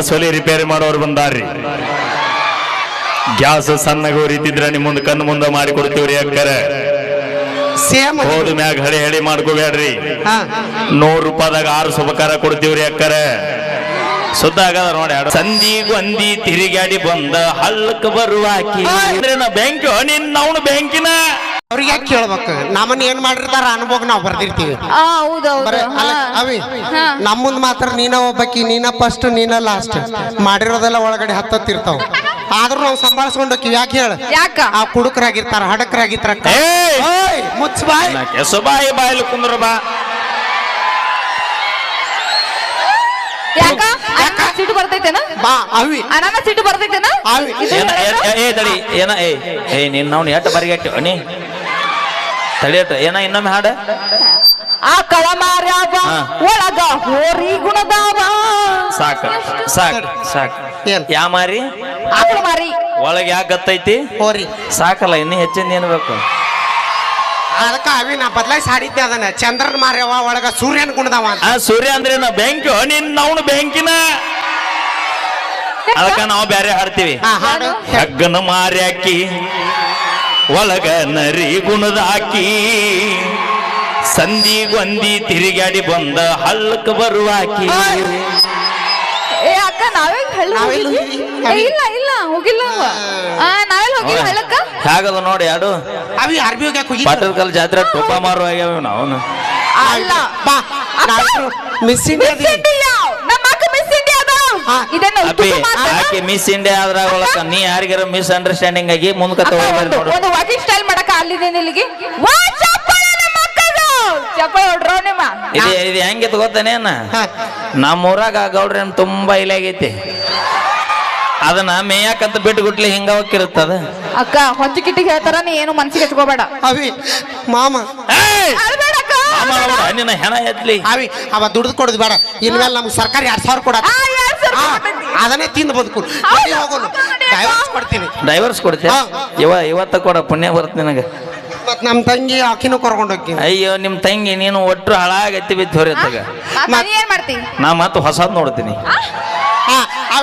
Gas ಒಲಿ repair ಮಾಡೋರು ಬಂದಾರ್ರಿ. Gas ಸಣ್ಣಗ ಉರಿತಿದ್ರ ನಿಮ್ ಮುಂದೆ ಕಣ್ಣು ಮುಂದೆ ಮಾಡಿ ಕೊಡ್ತೀವ್ರಿ ಅಕ್ಕರ. ಸೇಮ್ ಹೋದ ಮ್ಯಾಗ ಹಳಿ ಹಳಿ ಮಾಡ್ಕೋಬೇಡ್ರಿ. ನೂರು ರೂಪಾಯಿದಾಗ ಆರು ಸುಬಕಾರ ಕೊಡ್ತೀವ್ರಿ ಅಕ್ಕರ. ಸುದ್ದ ಆಗದ ನೋಡಿ ಹಾಡು. ಸಂಧಿ ಗೊಂದಿ ತಿರುಗಾಡಿ ಬಂದ ಹಳ್ಳಕ್ ಬರುವಾಕಿ ಅಂದ್ರೆ ನಾ ಬ್ಯಾಂಕ್ ನಿನ್ನ ಅವನು ಬ್ಯಾಂಕಿನ ಅವ್ರಿಗೆ ಯಾಕೆ ಕೇಳ್ಬೇಕು ನಮ್ಮನ್ನ ಏನ್ ಮಾಡಿರ್ತಾರ ಅನುಭವ ನಾವು ಬರ್ದಿರ್ತೀವಿ. ಆ ಹೌದೌದು. ಬರೇ ಅಲ್ಲ ಅವಿ ಹಾ. ನಮ್ಮ ಮುಂದ್ ಮಾತ್ರ ನೀನ ಒಬ್ಬಕಿ ನೀನ ಫಸ್ಟ್ ನೀನ ಲಾಸ್ಟ್ ಮಾಡಿರೋದೆಲ್ಲ ಒಳಗಡೆ ಹತ್ತತ್ತಿರ್ತಾವ. ಆದ್ರೂ ನಾವು ಸಂಭಾಳಿಸ್ಕೊಂಡಿ ಯಾಕೆ ಹೇಳ? ಯಾಕ? ಆ ಕುಡುಕರಾಗಿರ್ತಾರ ಹಡಕರಾಗಿರ್ತಾರ. ಏಯ್! ಮುಚ್ಚ ಬಾಯ್. ಕೆಸಬಾಯಿ ಬಾಯಲ್ಲಿ ಕುಂದ್ರ ಬಾ. ಯಾಕ? ಅಣ್ಣ ಸಿಟ್ಟು ಬರ್ತೈತೇನ? ಬಾ ಅವಿ. ಅಣ್ಣ ಸಿಟ್ಟು ಬರ್ತೈತೇನ? ಅವಿ. ಇದು ಏನ ಹೇಳೋದು? ಏ- ಏ ತಡಿ ಏನ ಏ ನೀ? ತಡಿಯಟ ಏನ ಇನ್ನೊಮ್ಮೆ ಹಾಡ? ಆ ಕಳಮಾರ್ಯಾವ ಹಾ. ಒಳಗ ಹೋರಿ ಗುಣದಾವ. ಸಾಕ ಸಾಕ ಸಾಕ. ಏನ್? ಯಾ ಮಾರಿ? ಆಕಳ ಮಾರಿ. ಒಳಗ ಯಾಕೆ ಗೊತ್ತೈತಿ? ಹೋರಿ. ಸಾಕಲ್ಲ ಇನ್ನು ಹೆಚ್ಚಿಂದ ಏನ್ ಬೇಕು? ಅದಕ್ಕ ಅವಿ ನಾ ಬದಲಾಯಿಸಿ ಹಾಡಿದ್ದೆ ಅದನ್ನ. ಚಂದ್ರನ್ ಮಾರ್ಯವ ಒಳಗ ಸೂರ್ಯನ್ ಗುಣದವ ಅಂತ. ಆ ಸೂರ್ಯ ಅಂದ್ರೆ ನಾ ಬೆಂಕಿ ನಿನ್ನ ಅವನು ಬೆಂಕಿನ. ಅದಕ್ಕ ನಾವು ಬ್ಯಾರೆ ಹಾಡ್ತೀವಿ. ಹಾ ಹಾಡು. ಹಗ್ಗನ ಮಾರ್ಯಾಕಿ ಒಳಗ ನರಿ ಗುಣದಾಕಿ. ಸಂಧಿ ಗೊಂದಿ ತಿರುಗಾಡಿ ಬಂದ ಹಲ್ಕ ಬರುವಾಕಿ. ಏ ಅಕ್ಕ ನಾವೇ ಇಲ್ಲ ಇಲ್ಲ ಹೋಗಿಲ್ಲ ನಾವೆಲ್ಲ ಹೋಗಿಲ್ಲ ಹಳ್ಳಕ್ಕ? ಹೇಗದ ನೋಡಿ ಯಾಡು? ಅವಿ ಅರ್ಬಿ ಹೋಗ್ಯಾಕ ಹೋಗಿದ್ದ. ಪಟ್ಟದಕಲ್ ಜಾತ್ರೆ ತುಪ್ಪ ಮಾರು ಆಗ್ಯಾವ ನಾವು ಅಲ್ಲ. ಬಾ ನಾವಿಬ್ರು ಮಿಸ್ ಇಂಡಿಯಾ ಮಿಸ್ ಇಂಡಿಯಾ ನಮ್ಮ ಅಕ್ಕ ಮಿಸ್ ಇಂಡಿಯಾ ಅದ ಹಾ. ಇದನ್ನ ಆಕೆ ಮಿಸ್ ಇಂಡಿಯಾ ಅದ್ರಾಗ ಒಳಕ ನೀ ಯಾರಿಗಾರ ಮಿಸ್ ಅಂಡರ್ಸ್ಟ್ಯಾಂಡಿಂಗ್ ಆಗಿ ಮುಂದಕ್ಕೆ ಅಕ್ಕ, ತಗೋಬಾರ್ದು ಒಂದು ನೋಡು. ಒಂದು ವಾಕಿಂಗ್ ಸ್ಟೈಲ್ ಮಾಡಕ ಅಲ್ಲಿದೆ ಇಲ್ಲಿಗೆ ವಾ ಚಪ್ಪಳ ನಮ್ಮ ಅಕ್ಕದು! ಚಪ್ಪಳ ಹೊಡ್ರೋ ನಿಮ್ಮ. ಇದು ಇದು ಹೆಂಗಿತ್ತು ಗೊತ್ತನೇನ ಹಾ. ನಮ್ಮ ಊರಾಗ ಆ ಗೌಡ್ರೇನ್ ತುಂಬಾ ಇಲೆ ಆಗೈತಿ ಅದನ್ನ ಮೇಯಾಕಂತ ಬಿಟ್ಟು ಗುಟ್ಲಿ ಹಿಂಗ ಹೋಗಿರುತ್ತದ ಅಕ್ಕ ಹೊಂಚಿಕಿಟ್ಟಿಗೆ ಹೇಳ್ತಾರ ನೀ ಏನು ಮನ್ಸಿಗೆ ಹಚ್ಕೋಬೇಡ. ಅವಿ ಮಾಮ. ಅಳ್ಬೇಡ. ನಿನ್ನ ಹೆಣ ಎತ್ಲಿ ಅವಿ ಅವ ದುಡ್ದು ಕೊಡೋದು ಬೇಡ. ಇನ್ಮೇಲೆ ನಮ್ಗೆ ಸರ್ಕಾರ ಎರಡ್ ಸಾವಿರ ಕೊಡ ಅದನ್ನೇ ತಿಂದು ಬದುಕು ಅಕ್ಕ. ಡೈವರ್ಸ್ ಕೊಡ್ತೀನಿ. ಡೈವರ್ಸ್ ಕೊಡ್ತೀನಿ ಹಾ. ಇವ ಇವತ್ತ ಕೊಡ ಪುಣ್ಯ ಬರುತ್ತೆ ನಿನಗೆ. ಮತ್ ನಮ್ಮ ತಂಗಿ ಆಕಿನೂ ಕರ್ಕೊಂಡು ಹೋಗ್ತೀನಿ. ಅಯ್ಯೋ ನಿಮ್ಮ ತಂಗಿ ನೀನು ಒಟ್ಟು ಹಳಾಗತ್ತಿ ಬಿದ್ದು ಹೊರತಾಗ ನಾ ಮತ್ತೆ ಹೊಸದ್ ನೋಡ್ತೀನಿ.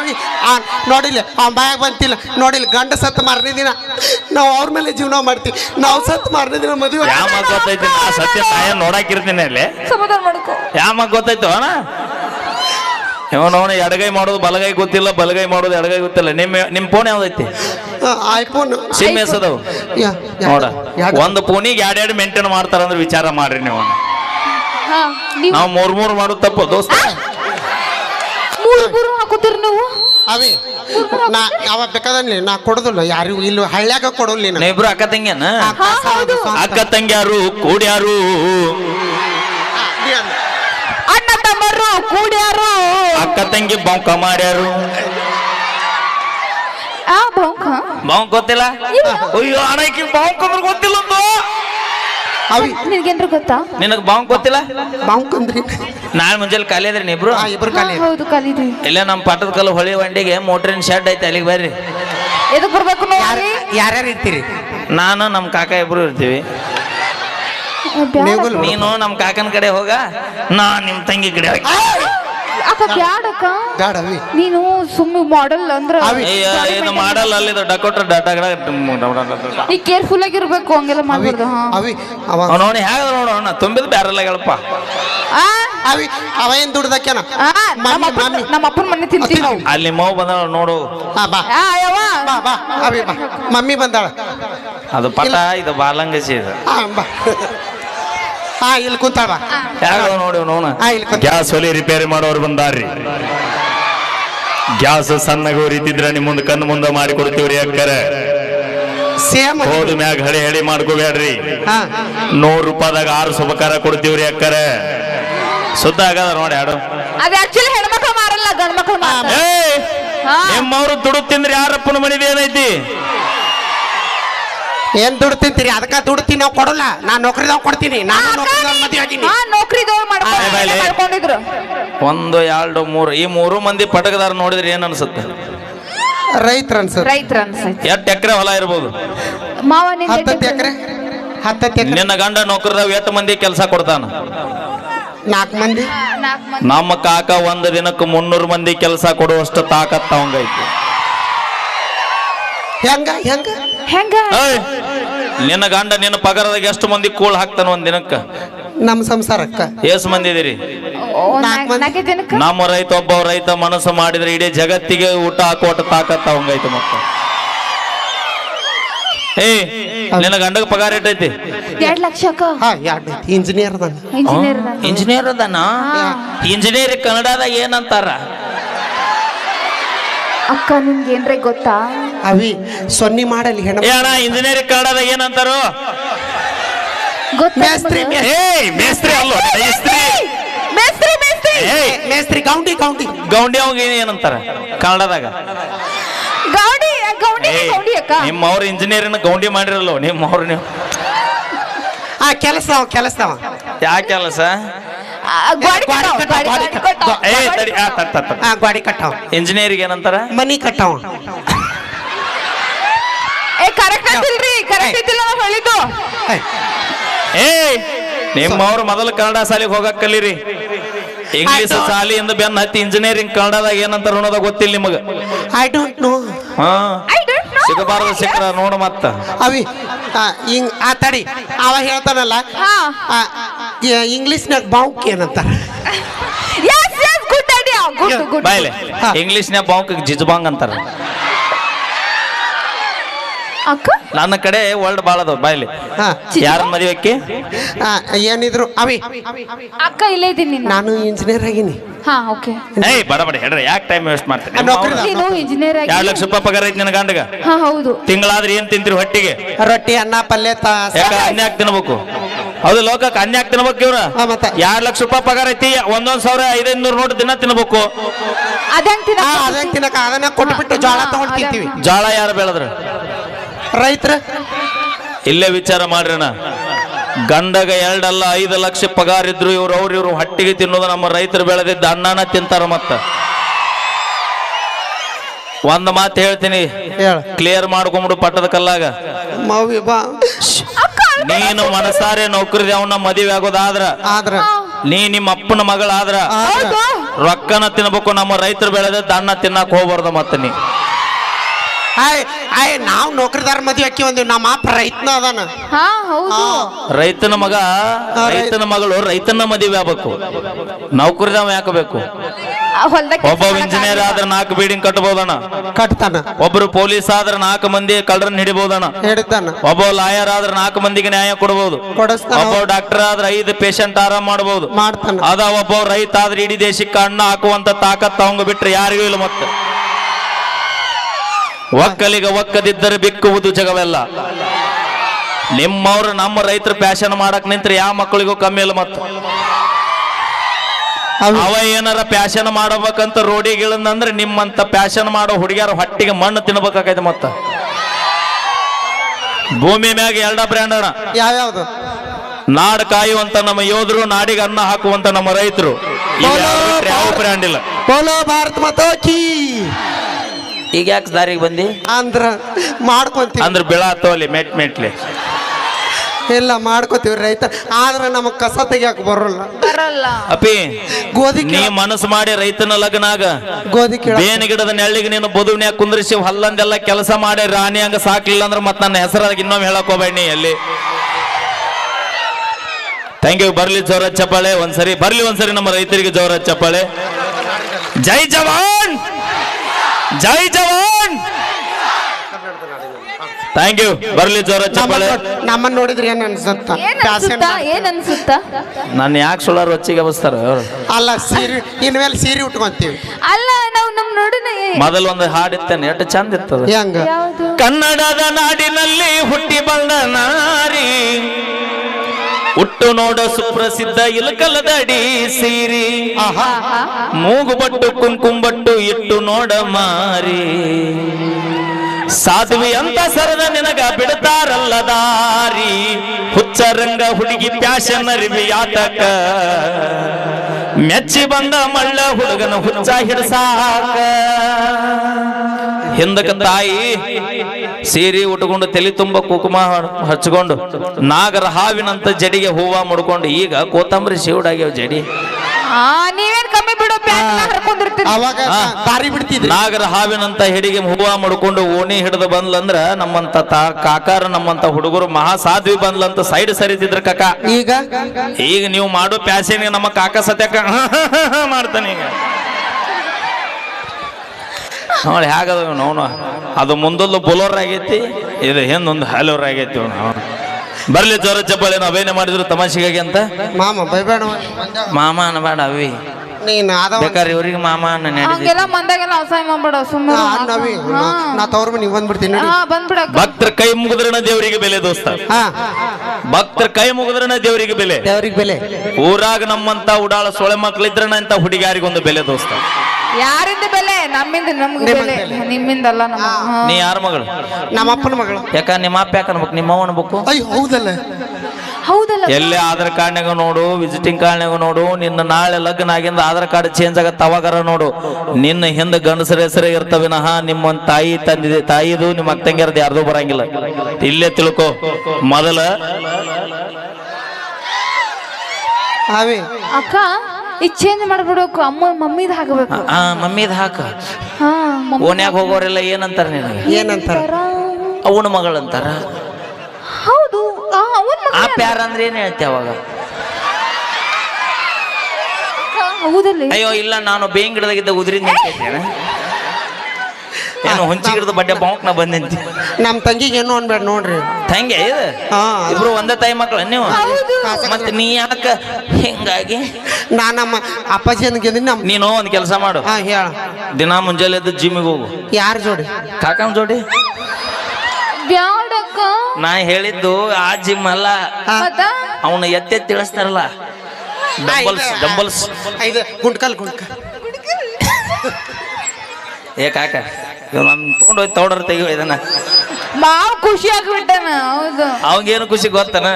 ಹಾ ಅವಿ ಆ, ನೋಡಿಲ್ಲ ಅವ್ನ ಬಾಯಾಗ ಬಂತಿಲ್ಲ. ನೋಡಿಲ್ಲ ಗಂಡ ಸತ್ತು ಮಾರನೇ ದಿನ. ನಾವು ಅವ್ರ ಮೇಲೆ ಜೀವನ ಮಾಡ್ತೀವಿ ನಾವು ಸತ್ತು ಮಾರನೇ ದಿನ ಮದುವೆ ಯಾವ ಮಗ ಗೊತ್ತೈತಿ ನಾ ಸತ್ಯ ತಾಯ ನೋಡಾಕಿರ್ತೀನಿ ಅಲ್ಲಿ. ಸಮಾಧಾನ ಮಾಡ್ಕೋ. ಯಾವ ಮಗ ಗೊತ್ತಾಯ್ತು ಅಣ್ಣ? ಇವನವನು ಎಡಗೈ ಮಾಡೋದು ಬಲಗೈ ಗೊತ್ತಿಲ್ಲ ಬಲಗೈ ಮಾಡೋದು ಎಡಗೈ ಗೊತ್ತಿಲ್ಲ. ನಿಮ್ಮ ನಿಮ್ಮ ಫೋನ್ ಯಾವ್ದೈತಿ? ಐಫೋನ್ ಸಿಮ್ ಎಸದವು? ನೋಡ ಒಂದು ಫೋನಿಗೆ ಎರಡೆರಡು ಮೇಂಟೈನ್ ಮಾಡ್ತಾರಂದ್ರೆ ವಿಚಾರ ಮಾಡ್ರಿ ನೀವು. ಹಾ ನೀವು ನಾವು ಮೂರ್ ಮೂರ್ ಮಾಡೋದು ತಪ್ಪು ದೋಸ್ತ. ಮೂರು ಮೂರು ಹಾಕೋತೀರಿ ನೀವು? ಅವಿ ನಾ ಅವ ಬೇಕಾದಲ್ಲಿ ನಾ ಕೊಡುದಿಲ್ಲ ಯಾರಿಗೂ ಇಲ್ಲಿ ಹಳ್ಳ್ಯಾಗ ಕೊಡೋಲ್ಲ ನಾ ಇಬ್ರು ಅಕ್ಕ ತಂಗಿಯನ. ಅಕ್ಕ ತಂಗ್ಯಾರು ಕೂಡ್ಯಾರು? ಅಣ್ಣ ತಮ್ಮರು ಕೂಡ್ಯಾರು? ಅಕ್ಕ ತಂಗಿ ಬೌಂಕ ಮಾಡ್ಯಾರು? ಆ ಬೌಂಕ? ಬೌಂಕ್ ಗೊತ್ತಿಲ್ಲ? ಅಯ್ಯೋ ಅಯ್ಯೋ ಅಣ್ಣಕ್ಕೆ ಬೌಂಕ್ ಅಂದ್ರೆ ಗೊತ್ತಿಲ್ಲ ಅಂದು. ಅವಿ ನಿನ್ಗೇನ್ರ ಗೊತ್ತಾ? ನಿನಗ್ ಬಾಂಕ್ ಗೊತ್ತಿಲ್ಲ? ಬಾಂಕಂದ್ರಿ ನಾಳೆ ಮುಂಜಾನೆ ಖಾಲಿ ಅದ್ರಿ ನೀಬ್ರು ಆ ಇಬ್ರು ಕಾಲಿ ಹೌದು ಕಲಿದ್ವಿ ಇಲ್ಲೇ ನಮ್ಮ ಪಟ್ಟದ ಕಲ್ಲು ಹೊಳಿ ವಂಡಿಗೆ ಮೋಟ್ರಿನ ಶೆಡ್ ಐತೆ ಅಲ್ಲಿಗೆ ಬರ್ರಿ. ಎದಕ್ ಬರ್ಬೇಕು ನೋಡಿ ಯಾರ್ಯಾರು ಇರ್ತೀರಿ? ನಾನು ನಮ್ಮ ಕಾಕ ಇಬ್ರು ಇರ್ತೀವಿ. ನೀನು ನಮ್ಮ ಕಾಕನ ಕಡೆ ಹೋಗ ನಾ ನಿಮ್ಮ ತಂಗಿ ಕಡೆ ಹೋಗಿ. ಅಕ್ಕ ಬ್ಯಾಡಕ್ಕ? ನೀನು ಸುಮ್ಮನೆ ಮಾಡಲ್ ಅಂದ್ರ ಇದು ಮಾಡಲ್ಲ ಅಲ್ಲಿ ಇದು ಡಕೋಟ ಡಟ ನೀ ಕೇರ್ಫುಲ್ ಆಗಿರ್ಬೇಕು ಹಂಗೆಲ್ಲ ಮಾಡ್ಬಾರ್ದು ಅವಿ ಅವ ನೋಡಿ ಹೇಗ ನೋಡೋಣ ತುಂಬಿದ ಬ್ಯಾರಲ್ಲ ಹೇಳಪ್ಪ. ಆ, ಅವಿ ಅವ ಏನ್ ದುಡ್ದಕ್ಯಾನ? ಆ, ನಮ್ಮ ಅಪ್ಪನ ಮನೆ ತಿಂತೀವಿ ನಾವು. ಅಲ್ಲಿ ಮೌ ಬಂದ ನೋಡು ಹಾ ಬಾ. ಬಾ ಬಾ. ಅವಿ ಬಾ. ಮಮ್ಮಿ ಬಂದಾಳ. ಅದು ಪಟ ಇದು ಬಾಲಂಗಸಿ ಇದು. ಹಾ ಬಾ. ಹಾ ಇಲ್ಲಿ ಬಾ ಹೇಗ ನೋಡಿ ನೋಣ ಹಾ ಇಲ್ಲಿ ಕುಂತ ಗ್ಯಾಸ್ ಒಲಿ ರಿಪೇರಿ ಮಾಡೋರು ಬಂದಾರ್ರಿ. ಗ್ಯಾಸ್ ಸಣ್ಣಗ ಉರಿತಿದ್ರ ನಿಮ್ ಮುಂದೆ ಕಣ್ಣು ಮುಂದೆ ಮಾಡಿ ಕೊಡ್ತೀವ್ರಿ ಅಕ್ಕರ. ಸೇಮ್ ಹೋದ ಮ್ಯಾಗ ಹಳಿ ಹಳಿ ಮಾಡ್ಕೋಬೇಡ್ರಿ. ಹಾ. ನೂರು ರೂಪಾಯಿದಾಗ ಆರು ಸುಬಕಾರ ಕೊಡ್ತೀವ್ರಿ ಅಕ್ಕರ. ಸುದ್ದ ಆಗದ ನೋಡಿ ಯಾಡು ಅದು ಆಕ್ಚುಲಿ ಹೆಣ್ಮಕ್ಳು ಮಾರಲ್ಲ ಗಂಡ್ ಮಕ್ಳು ಮಾರ. ನಿಮ್ಮವ್ರು ದುಡು ತಿಂದ್ರಿ ಯಾರಪ್ಪನ ಮನೇದೇನೈತಿ ಏನೈತಿ? ಏನ್ ದುಡ್ಡು ತಿಂತೀರಿ? ಅದಕ್ಕ ದುಡ್ಡು ತಿನ್ ನಾವು ಕೊಡಲ್ಲ. ನಾ ನೌಕರಿದವ್ ಕೊಡ್ತೀನಿ. ನಾನು ನೌಕರಿದವ್ ಮದುವೆ ಆಗಿನಿ. ಮಾಡ್ಕೊಂಡಿದ್ರು. ಒಂದು ಎರಡು ಮೂರು. ಈ ಮೂರು ಮಂದಿ ಪಟಕದಾರ ನೋಡಿದ್ರೆ ಏನ್ ಅನ್ಸುತ್ತೆ? ರೈತರ ರೈತರ ಎಷ್ಟು ಎಕರೆ ಹೊಲ ಇರ್ಬೋದು? ಮಾವ ನಿನ್ ಹತ್ತತ್ತು ಎಕರೆ? ಹತ್ತತ್ತು ಎಕರೆ. ನಿನ್ನ ಗಂಡ ನೌಕರದಾಗ ಎಷ್ಟು ಮಂದಿ ಕೆಲಸ ಕೊಡ್ತಾನ? ನಾಲ್ಕು ಮಂದಿ. ನಮ್ಮ ಕಾಕ ಒಂದು ದಿನಕ್ಕೆ ಮುನ್ನೂರು ಮಂದಿ ಕೆಲಸ ಕೊಡುವಷ್ಟು ತಾಕತ್ ಅವಂಗೈತಿ. ಹೆಂಗ ಹೆಂಗ? ಹೆಂಗ? ನಿನ್ನ ಗಂಡ ನಿನ್ನ ಪಗಾರದಾಗ ಎಷ್ಟು ಮಂದಿ ಕೂಳ್ ಹಾಕ್ತಾನ ಒಂದ್ ದಿನಕ್ಕ? ನಮ್ಮ ಸಂಸಾರಕ್ಕ. ಎಷ್ಟು ಮಂದಿ ಇದೀರಿ? ನಾಲ್ಕು ನಾಲ್ಕು ಮಂದಿ. ನಮ್ಮ ರೈತ ಒಬ್ಬ ರೈತ ಮನಸ್ಸು ಮಾಡಿದ್ರೆ ಇಡೀ ಜಗತ್ತಿಗೆ ಊಟ ಹಾಕೋಟ ತಾಕತ್ತ ಅವಂಗೈತೆ ಮಕ್ಕ ಏ ನಿನ್ನ ಗಂಡಗ ಪಗಾರ ಎಟ್ಟೈತಿ? ಎರಡ್ ಲಕ್ಷಕ್ಕ ಇಂಜಿನಿಯರ್ ಇಂಜಿನಿಯರ್ ಅದಾನ. ಇಂಜಿನಿಯರ್ ಕನ್ನಡದಾಗ ಏನಂತಾರ? ಅಕ್ಕ ನಿಮ್ಗೆ ಏನ್ರೆ ಗೊತ್ತಾ? ಅವಿ ಸೊನ್ನಿ ಮಾಡಲಿ ಹೆಣ ಇಂಜಿನಿಯರಿಂಗ್ ಅಣ್ಣ ಇಂಜಿನಿಯರ್ ಕನ್ನಡದಾಗ ಏನಂತಾರು? ಗೊತ್ತಾ ಮೇಸ್ತ್ರಿ, ನಿಮ್ಗೆ? ಏಯ್ ಮೇಸ್ತ್ರಿ ಅಲ್ಲೋ ಮೇಸ್ತ್ರಿ. ಮೇಸ್ತ್ರಿ ಮೇಸ್ತ್ರಿ. ಏಯ್ ಮೇಸ್ತ್ರಿ ಗೌಂಡಿ ಗೌಂಡಿ. ಗೌಂಡಿ ಅವಂಗ ಏನಂತಾರ ಕನ್ನಡದಾಗ ಗೌಡಿ ಗೌಡಿ ಏಯ್ ಗೌಡಿ ಅಕ್ಕ. ನಿಮ್ಮ ಅವ್ರ ಇಂಜಿನಿಯರ್ನ ಗೌಂಡಿ ಮಾಡಿರಲ್ಲೋ ನಿಮ್ಮ ಅವ್ರ ನೀವು. ಆ ಕೆಲಸ ಅವ ಕೆಲಸ ಅವ. ಯಾ ಕೆಲಸ? ಗಾಡಿ ಗಾಡಿ ಕಟ್ಟಾವ್, ಇಂಜಿನಿಯರಿಗೆ ಏನಂತಾರ? ಮನಿ ಕಟ್ಟಾವ ಏ ಕರೆಕ್ಟ್ ಅಂತಿಲ್ರಿ ಕರೆಕ್ಟ್ ಇದ್ದಿಲ್ಲ ನಾವು ಹೇಳಿದ್ದು. ಏ. ನಿಮ್ಮವ್ರು ಮೊದಲು ಕನ್ನಡ ಶಾಲೆಗೆ ಹೋಗಕ್ ಕಲೀರಿ ಇಂಗ್ಲಿಷ್ ಸಾಲಿಯಿಂದ ಶಾಲೆಯಿಂದ ಬೆನ್ನ ಹತ್ತಿ ಇಂಜಿನಿಯರಿಂಗ್ ಕನ್ನಡದಾಗ ಏನಂತಾರ ಅನ್ನೋದ ಗೊತ್ತಿಲ್ಲ ನಿಮಗ. ಐ ಡೋಂಟ್ ನೋ ಹಾ. ಸಿಗಬಾರದು ಸಿಕ್ಕ ನೋಡು ಮತ್ತ. ಅವಿ ಆ, ಹಿಂಗ್ ಆ ತಡಿ. ಅವ ಹೇಳ್ತಾನಲ್ಲ. ಹಾ. ಇಂಗ್ಲಿಷ್ನಾಗ ಬಾವುಕ್ ಏನಂತಾರೆ? Yes yes good idea good good ಬಾಯ್ಲೆ ಹಾ. ಇಂಗ್ಲಿಷ್ನ್ಯಾಗ ಬಾಂಕ್ ಜಿಜ್ಬಾಂಗ್ ಅಂತಾರ. ಅಕ್ಕ? ನನ್ನ ಕಡೆ ವರ್ಲ್ಡ್ ಬಾಳ ಅದಾವ ಬಾಯ್ಲಿ ಹಾ. ಯಾರ ಮದುವೆ ಆ, ಏನಿದ್ರು ಅವಿ. ಅಕ್ಕ ಇಲ್ಲೇ ಇದ್ದೀನಿ ನೀನು. ನಾನು ಇಂಜಿನಿಯರ್ ಆಗಿನಿ. ಹಾ ಓಕೆ ಏಯ್ ಬಡ ಬಡ ಹೇಳ್ರಿ ಯಾಕೆ ಟೈಮ್ ವೇಸ್ಟ್ ಮಾಡ್ತೀನಿ ಆ, ನೌಕರಿ ನೀನು ಇಂಜಿನಿಯರ್ ಆಗಿ ಎರಡು ಲಕ್ಷ ರೂಪಾಯಿ ಪಗಾರ ಐತಿ ನಿನ್ನ ಗಂಡಗ. ಹಾ ಹೌದು. ತಿಂಗಳಾದ್ರೆ ಏನ್ ತಿಂತೀರಿ ಹೊಟ್ಟಿಗೆ? ರೊಟ್ಟಿ ಅನ್ನ ಪಲ್ಯ ತ ಯಾಕ ಅನ್ಯಾಕ್ ತಿನ್ಬೇಕು? ಹೌದು ಲೋಕಕ್ಕೆ ಅನ್ಯಾಕ್ ತಿನ್ಬೇಕು ಇವ್ರ. ಹಾ, ಮತ್ತೆ? ಎರಡ್ ಲಕ್ಷ ರೂಪಾಯಿ ಪಗಾರ ಐತಿ ಒಂದೊಂದ್ ಸಾವಿರ ಐದೈನೂರು ನೋಟ್ ದಿನ ತಿನ್ಬೇಕು. ಅದಂಗ್ ತಿನ್ನ ತಿನ್ನಕ ಅದನ್ನ ಕೊಟ್ಬಿಟ್ಟು ಜೋಳ ತಗೊಂಡ್ ತಿಂತೀವಿ. ಜಾಳ ಯಾರು ಬೆಳೆದ್ರ? ರೈತರ? ಇಲ್ಲೇ ವಿಚಾರ ಮಾಡ್ರಣ. ಗಂಡಗ ಎರಡಲ್ಲ ಐದು ಲಕ್ಷ ಪಗಾರ ಇದ್ರು ಇವ್ರು ಅವ್ರು ಇವ್ರು ಹಟ್ಟಿಗೆ ತಿನ್ನೋದು ನಮ್ಮ ರೈತರು ಬೆಳೆದಿದ್ದ ಅನ್ನನ ತಿಂತಾರ ಮತ್ತ. ಒಂದ್ ಮಾತು ಹೇಳ್ತೀನಿ. ಹೇಳ. ಕ್ಲಿಯರ್ ಮಾಡ್ಕೊಂಬಿಡು ಪಟ್ಟದ ಕಲ್ಲಾಗ. ನೀನು ಮನಸಾರೆ ನೌಕರಿ ಅವನ ಮದುವೆ ಆಗೋದಾದ್ರ ಆದ್ರ. ನೀ ನಿಮ್ಮ ಅಪ್ಪನ ಮಗಳಾದ್ರ. ಆದ್ರ. ರೊಕ್ಕನ ತಿನ್ಬೇಕು ನಮ್ಮ ರೈತರು ಬೆಳೆದ ಅನ್ನ ತಿನ್ನಕ್ ಹೋಗ್ಬಾರ್ದು ಮತ್ತೆ ನೀ. ಆಯ್ ಆಯ್ ನಾವು ನೌಕರಿದಾರ ಮದ್ವೆ ಹಾಕಿ ಒಂದು ನಮ್ಮ ಅಪ್ಪ ರೈತನ ಅದಾನ. ಹಾ ಹೌದು. ರೈತನ ಮಗ ರೈತನ ಮಗಳು ರೈತನ ಮದುವೆ ಆಗ್ಬೇಕು. ನೌಕರಿದಾವ ಯಾಕಬೇಕು ಹೊಲ್ದಾಗ ಒಬ್ಬ ಇಂಜಿನಿಯರ್ ಆದ್ರೆ ನಾಲ್ಕು ಬಿಲ್ಡಿಂಗ್ ಕಟ್ಬೋದಣ್ಣ. ಕಟ್ತಾನ. ಒಬ್ರು ಪೊಲೀಸ್ ಆದ್ರೆ ನಾಲ್ಕು ಮಂದಿ ಕಳ್ಳರನ್ನ ಹಿಡಿಬೋದಣ್ಣ. ಹಿಡಿತಾನ. ಒಬ್ಬ ಲಾಯರ್ ಆದ್ರೆ ನಾಲ್ಕು ಮಂದಿಗೆ ನ್ಯಾಯ ಕೊಡಬಹುದು ಕೊಡಿಸ್ತಾನ. ಒಬ್ಬ ಡಾಕ್ಟರ್ ಆದ್ರೆ ಐದು ಪೇಷಂಟ್ ಆರಾಮ್ ಮಾಡಬಹುದು ಮಾಡ್ತಾನ. ಅದ ಒಬ್ಬ ರೈತ ಆದ್ರೆ ಇಡೀ ದೇಶಕ್ಕೆ ಅಣ್ಣ ಹಾಕುವಂತ ತಾಕತ್ ಅವಂಗ ಬಿಟ್ರೆ ಯಾರಿಗೂ ಇಲ್ಲ ಮತ್ತೆ. ಒಕ್ಕಲಿಗ ಒಕ್ಕದಿದ್ದರೆ ಬಿಕ್ಕುವುದು ಜಗವೆಲ್ಲ. ನಿಮ್ಮವ್ರು ನಮ್ಮ ರೈತರು ಪ್ಯಾಶನ್ ಮಾಡಕ್ ನಿಂತ್ರೆ ಯಾವ ಮಕ್ಕಳಿಗೂ ಕಮ್ಮಿ ಇಲ್ಲ ಮತ್ತು? ಅವಿ ಏನಾರ ಪ್ಯಾಶನ್ ಮಾಡಬೇಕಂತ ರೋಡಿಗಿಳಂದ್ರೆ ನಿಮ್ಮಂತ ಪ್ಯಾಶನ್ ಮಾಡೋ ಹುಡುಗಿಯರ ಹೊಟ್ಟಿಗೆ ಮಣ್ಣು ತಿನ್ಬೇಕಾಗೈತೆ ಮತ್ತ? ಭೂಮಿ ಮ್ಯಾಗ ಎರಡ ಬ್ರ್ಯಾಂಡ್ ಅಣ್ಣ? ಯಾವ್ಯಾವ್ದು? ನಾಡ್ ಕಾಯುವಂತ ನಮ್ಮ ಯೋಧರು ನಾಡಿಗೆ ಅನ್ನ ಹಾಕುವಂತ ನಮ್ಮ ರೈತರು. ಯಾವ ಬ್ರ್ಯಾಂಡ್ ಇಲ್ಲ. ಭಾರತ್ ಈಗ ಯಾಕೆ ದಾರಿಗೆ ಬಂದಿ? ಅಂದ್ರ ಮಾಡ್ಕೊಂತೀವಿ. ಅಂದ್ರೆ ಬೀಳಾತೋಲಿ ಮೆಟ್ ಮೆಟ್ಲಿ. ಎಲ್ಲ ಮಾಡ್ಕೋತೀವಿ ರೈತ. ಆದ್ರೆ ನಮಗ್ ಕಸ ತೆಗಿಯಕ್ ಬರೋಲ್ಲ. ಬರಲ್ಲ. ಅಪಿ ಗೋಧಿ ನೀ ಮನಸ್ಸು ಮಾಡಿ ರೈತನ ಲಗ್ನಾಗ. ಗೋಧಿ ಬೇನ ಗಿಡದ ನೆಳ್ಳಿಗೆ ನೀನು ಬದುವ್ನ್ಯಾಗ ಕುಂದ್ರಿಸಿ ಹಲ್ಲಂದೆಲ್ಲ ಕೆಲಸ ಮಾಡಿ ರಾಣಿ ಹಂಗ ಸಾಕ್ಲಿಲ್ಲ ಅಂದ್ರೆ ಮತ್ತೆ ನನ್ನ ಹೆಸರಾಗಿ ಇನ್ನೊಮ್ಮೆ ಹೇಳಕ್ ಹೋಗ್ಬೇಡಿ ಎಲ್ಲಿ. ಥ್ಯಾಂಕ್ ಯು ಬರ್ಲಿ ಜೋರ ಚಪ್ಪಾಳೆ ಒಂದ್ಸರಿ. ಬರ್ಲಿ ಒಂದ್ಸರಿ ನಮ್ಮ ರೈತರಿಗೆ ಜೋರ ಚಪ್ಪಾಳೆ. ಜೈ ಜವಾನ್! ಜೈ ಜವಾನ್! ಥ್ಯಾಂಕ್ ಯು ಬರ್ಲಿ ಜೋರ ಚಪ್ಪಾಳೆ. ನಮ್ಮನ್ನ ನೋಡಿದ್ರೆ ಏನ್ ಅನ್ಸುತ್ತ? ಏನ್ ಅನ್ಸುತ್ತ? ಅನ್ಸುತ್ತಾ ಏನ್ ಅನ್ಸುತ್ತಾ? ನಾನು ಯಾಕೆ ಸುಳ್ಳಾರ ಹೊಚ್ಚಿಗೆ ಬಸ್ತಾರ ಅಲ್ಲ ಸೀರೆ ಇನ್ಮೇಲೆ ಸೀರೆ ಉಟ್ಕೊಂತೀವಿ. ಅಲ್ಲ ನಾವು ನಮ್ ನೋಡಿನ ಮೊದಲು ಒಂದು ಹಾಡಿತ್ತೇನೆ ಎಷ್ಟು ಚಂದ ಇತ್ತದ. ಹೆಂಗ? ಯಾವುದು? ಕನ್ನಡದ ನಾಡಿನಲ್ಲಿ ಹುಟ್ಟಿ ಬಂದ ನಾರಿ. ಹುಟ್ಟು ನೋಡ ಸುಪ್ರಸಿದ್ಧ ಇಲಕಲದಡಿ ಸೀರಿ. ಮೂಗುಬಟ್ಟು ಕುಂಕುಂಬಟ್ಟು ಇಟ್ಟು ನೋಡ ಮಾರಿ. ಸಾಧುವಿ ಅಂತ ಸರದ ನಿನಗ ಬಿಡ್ತಾರಲ್ಲ ದಾರಿ. ಹುಚ್ಚರಂಗ ಹುಡುಗಿ ಪ್ಯಾಶನ್ ಅರಿವಿ ಆತಕ ಮೆಚ್ಚಿ ಬಂದ ಮಳ್ಳ ಹುಡುಗನ ಹುಚ್ಚ ಹಿಡಸಾಕ. ಹಿಂದಕ ತಾಯಿ ಸೀರೆ ಉಟ್ಕೊಂಡು ತಲೆ ತುಂಬ ಕುಕುಮ ಹಚ್ಕೊಂಡು ನಾಗರ ಹಾವಿನಂತ ಜಡಿಗೆ ಹೂವ ಮುಡ್ಕೊಂಡು ಈಗ ಕೋತಂಬರಿ ಶಿವಡಾಗ್ಯಾವ ಜಡಿ. ಆ ನೀವೇನ್ ಕಮ್ಮಿ ಬಿಡು ಪ್ಯಾಂಟ್ ಹರ್ಕೊಂಡಿರ್ತೀರಿ. ಅವಾಗ ಬಾರಿ ಬಿಡ್ತಿದ್ರು. ನಾಗರ ಹಾವಿನಂತ ಹೆಡಿಗೆ ಹೂವ ಮಾಡ್ಕೊಂಡು ಓಣಿ ಹಿಡಿದು ಬಂದ್ಲಂದ್ರ ನಮ್ಮಂತ ತಾ ಕಾಕಾರ ನಮ್ಮಂತ ಹುಡುಗರು ಮಹಾ ಸಾಧ್ವಿ ಬಂದ್ಲಂತ ಸೈಡ್ ಸರಿತಿದ್ರ ಕಾಕ. ಈಗ? ಈಗ ನೀವು ಮಾಡೋ ಪ್ಯಾಸೆನ್ಗೆ ನಮ್ಮ ಕಾಕ ಸತ್ಯಕ ಮಾಡ್ತಾನೆ ಈಗ. ನೋಡಿ ಹೇಗದ ನೋನು ಅದು ಮುಂದೊಂದು ಬುಲೋರ್ ಆಗೈತಿ ಇದು ಹಿಂದೊಂದು ಹಲೋರ್ ಆಗೈತಿ ಅವ್ನು ಬರ್ಲಿ ಜ್ವರ ಚಪ್ಪಾಳೆ ನಾವೇನೇ ಮಾಡಿದ್ರು ತಮಾಷೆಗಾಗಿ ಅಂತ? ಮಾಮ ಬೈಬೇಡ ಮಾಮ. ಅನ್ಬೇಡ ಅವಿ. ನೀನ್ ಅದ ಬೇಕಾದ್ರೆ ಇವ್ರಿಗೆ ಮಾಮ ಅನ್ನ ನಡೀತಿ ಹಂಗೆಲ್ಲ ಮಂದಾಗೆಲ್ಲ ಅಸಹ್ಯ ಮಾಡ್ಬೇಡ ಸುಮ್ಮನೆ ನವಿ. ನಾ ತವ್ರ ಮನಿಗ್ ಬಂದ್ಬಿಡ್ತೀನಿ ನಡಿ. ಹಾ ಬಂದ್ಬಿಡಕ್ಕ ಭಕ್ತರ ಕೈ ಮುಗಿದ್ರಣ ದೇವರಿಗೆ ಬೆಲೆ ದೋಸ್ತ. ಹಾ. ಭಕ್ತರ ಕೈ ಮುಗಿದ್ರಣ ದೇವರಿಗೆ ಬೆಲೆ. ದೇವ್ರಿಗೆ ಬೆಲೆ. ಊರಾಗ ನಮ್ಮಂತ ಉಡಾಳ ಸೊಳೆ ಮಕ್ಳಿದ್ರನ ಅಂತ ಹುಡುಗಿಯಾರಿಗೊಂದು ಬೆಲೆ ದೋಸ್ತ. ಯಾರಿಂದ ಬೆಲೆ? ನಮ್ಮಿಂದ ನಮ್ಗೆ ಬೆಲೆ. ಬೆಲೆ. ನಿಮ್ಮಿಂದಲ್ಲ ನಮ್ಮ ನೀ ಯಾರ ಮಗಳು? ನಮ್ಮ ಅಪ್ಪನ ಮಗಳು. ಯಾಕ ನಿಮ್ಮ ಅಪ್ಪ ಯಾಕ ಅನ್ಬೇಕು? ನಿಮ್ಮ ಅವ್ವ ಅನ್ಬೇಕು? ಅಯ್ಯೋ ಹೌದಲ್ಲ. ಹೌದಲ್ಲ. ಎಲ್ಲೇ ಆಧಾರ್ ಕಾರ್ಡ್ನಾಗ ನೋಡು ವಿಸಿಟಿಂಗ್ ಕಾರ್ಡ್ನಾಗ ನೋಡು ನಿನ್ನ ನಾಳೆ ಲಗ್ನ ಆಗಿಂದ ಆಧಾರ್ ಕಾರ್ಡ್ ಚೇಂಜ್ ಆಗ ತವಾಗರ ನೋಡು. ನಿನ್ನ ಹಿಂದೆ ಗಂಡಸರ ಹೆಸರೇ ಇರ್ತವಿನಃ ನಿಮ್ಮ ತಾಯಿ ತಂದಿದೆ ತಾಯಿದು ನಿಮ್ಮ ಅಕ್ಕ ತಂಗಿಯರ್ದು ಯಾರ್ದು ಬರಂಗಿಲ್ಲ. ಇಲ್ಲೇ ತಿಳ್ಕೊ. ಮೊದಲ ಅವಿ ಅಕ್ಕ ಈಗ ಚೇಂಜ್ ಮಾಡ್ಬಿಡ್ಬೇಕು. ಅಮ್ಮ ಮಮ್ಮಿದ ಹಾಕಬೇಕು. ಆ ಮಮ್ಮಿದ ಹಾಕ. ಹಾ ಮಮ್ಮಿ ಓನ್ಯಾಗ ಹೋಗೋರೆಲ್ಲ ಏನಂತಾರ ನಿನಗೆ? ಏನಂತಾರ? ಅವನ ಮಗಳಂತಾರ? ಹೌದು. ಆ ಅವನ್ ಆ ಪ್ಯಾರ ಅಂದ್ರೆ ಏನ್ ಹೇಳ್ತಿ ಅವಾಗ? ಹೌದಲ್ಲಿ ಅಯ್ಯೋ ಇಲ್ಲ ನಾನು ಬೇಂಗಿಡದಾಗಿದ್ದ ಉದ್ರಿಂದ ನಿಂತಿದ್ದೇನೆ. ಏನು ಹುಂಚಿ ಗಿಡದ ಬಡ್ಡೆ ಬಾಂಕ್ನ ಬಂದಿಂತಿ ನಮ್ಮ ತಂಗಿಗೆ ಏನು ಅನ್ಬೇಡ ನೋಡ್ರಿ. ತಂಗೆ ಇದು? ಹಾ ಇಬ್ರು ಒಂದೇ ತಾಯಿ ಮಕ್ಕಳ ನೀವು? ಹೌದು. ಮತ್ತೆ ನೀ ಯಾಕ ಹಿಂಗಾಗಿ? ನಾ ನಮ್ಮ ಅಪ್ಪಾಜಿ ಅನ್ಕಿದ್ದೀನಿ ನಮ್ಮ ನೀನು ಒಂದ್ ಕೆಲಸ ಮಾಡು. ಹಾ ಹೇಳ. ದಿನ ಮುಂಜಾನೆ ಎದ್ದು ಜಿಮ್ಮಿಗೆ ಹೋಗು. ಯಾರ ಜೋಡಿ? ಕಾಕನ್ ಜೋಡಿ? ಬ್ಯಾಡಕ್ಕ. ನಾ ಹೇಳಿದ್ದು ಆ ಜಿಮ್ ಅಲ್ಲ. ಹಾ. ಮತ್ತ? ಅವನು ಎತ್ತೆತ್ತಿ ತಿಳಿಸ್ತಾರಲ್ಲ. ಡಂಬಲ್ಸ್ ಡಂಬಲ್ಸ್ ಇದು ಗುಂಟ್ಕಲ್ ಗುಂಟ್ಕಲ್. ಏ ಕಾಕ. ನಮ್ ತೊಗೊಂಡೋಗಿ ತೌಡರ್ ತೆಗಿಯೋ ಇದನ್ನ. ಬಾವ್ ಖುಷಿ ಆಗ್ಬಿಟ್ಟನ ಹೌದು. ಅವಂಗೇನು ಖುಷಿ ಗೊತ್ತನ?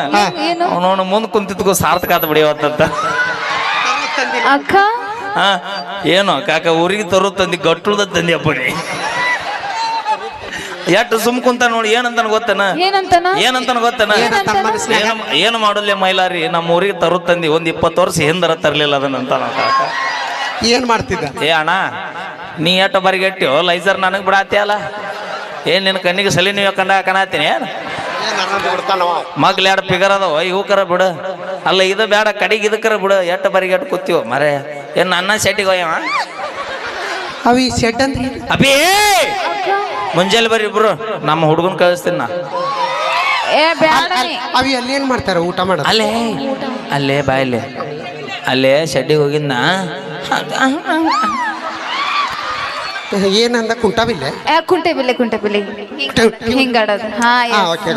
ಏನು? ಅವನವನು ಮುಂದ್ ಕುಂತಿದ್ಕೋ ಸಾರ್ಥಕ ಆತ ಬಿಡಿಯವತ್ತಂತ ಅಕ್ಕ? ಹಾ ಏನು ಕಾಕ ಊರಿಗೆ ತರು ತಂದಿ ಗಟ್ಟುಳ್ದ ತಂದಿ ಅಪ್ಪಡಿ ಎಟ್ಟು ಸುಮ್ ಕುಂತ ನೋಡಿ ಏನಂತ ಗೊತ್ತನ? ಏನಂತನ? ಏನಂತಾನ ಗೊತ್ತನ? ಏನು ಮಾಡಲ್ಲ ಮೈಲಾರಿ? ನಮ್ಮ ಊರಿಗೆ ತರು ತಂದಿ ಒಂದ್ ಇಪ್ಪತ್ತು ವರ್ಷ ಹಿಂದರ ತರ್ಲಿಲ್ಲ ಅದನ್ನಂತ ಕಾಕ. ಏನ್ ಮಾಡ್ತಿದ್ದ? ಏ ಅಣ್ಣ ನೀ ಎಟ್ಟು ಬರಿಗೆಟ್ಟಿಯೋ ಲೈಸರ್ ನನಗೆ ಬಿಡಾತಿ ಅಲ್ಲ? ಏನ್ ನಿನ್ನ ಕಣ್ಣಿಗೆ ಸಲಿ ನೀವು ಕಂಡ ಕಣಾತೀನಿ ಏನು? ಮಗ್ಲು ಎರಡು ಫಿಗರ್ ಅದಾವ ಇವಕ್ಕರ ಬಿಡು. ಅಲ್ಲ ಇದು ಬೇಡ ಕಡೆಗೆ ಇದಕ್ಕರ ಬಿಡು. ಎಟ್ಟು ಬರಿಗೆಟ್ಟು ಕೂತಿವ ಮರೆ. ಏನು ಅನ್ನ ಸೆಟ್ಟಿಗೆ ಹೋಯವ ಅವಿ ಸೆಟ್ ಅಂತ? ಅಬಿ ಮುಂಜಾನೆ ಬರ್ರಿ ಇಬ್ರು. ನಮ್ಮ ಹುಡುಗನ್ ಕಳಿಸ್ತೀನಿ ನಾ. ಅವಿ ಅಲ್ಲಿ ಏನ್ ಮಾಡ್ತಾರ? ಊಟ ಮಾಡ ಅಲ್ಲೇ ಅಲ್ಲೇ ಬಾಯಲ್ಲೇ ಅಲ್ಲೇ ಶೆಡ್ಡಿಗೆ ಹೋಗಿದ್ನ. ಏನಂದ? ಕುಂಟೆಬಿಲ್ಲೆ? ಕುಂಟೆ ಬಿಲ್ಲೆ ಕುಂಟೆ ಬಿಲ್ಲೆ ಹಿಂಗಾಡೋದು ಹಾ. Okay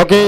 okay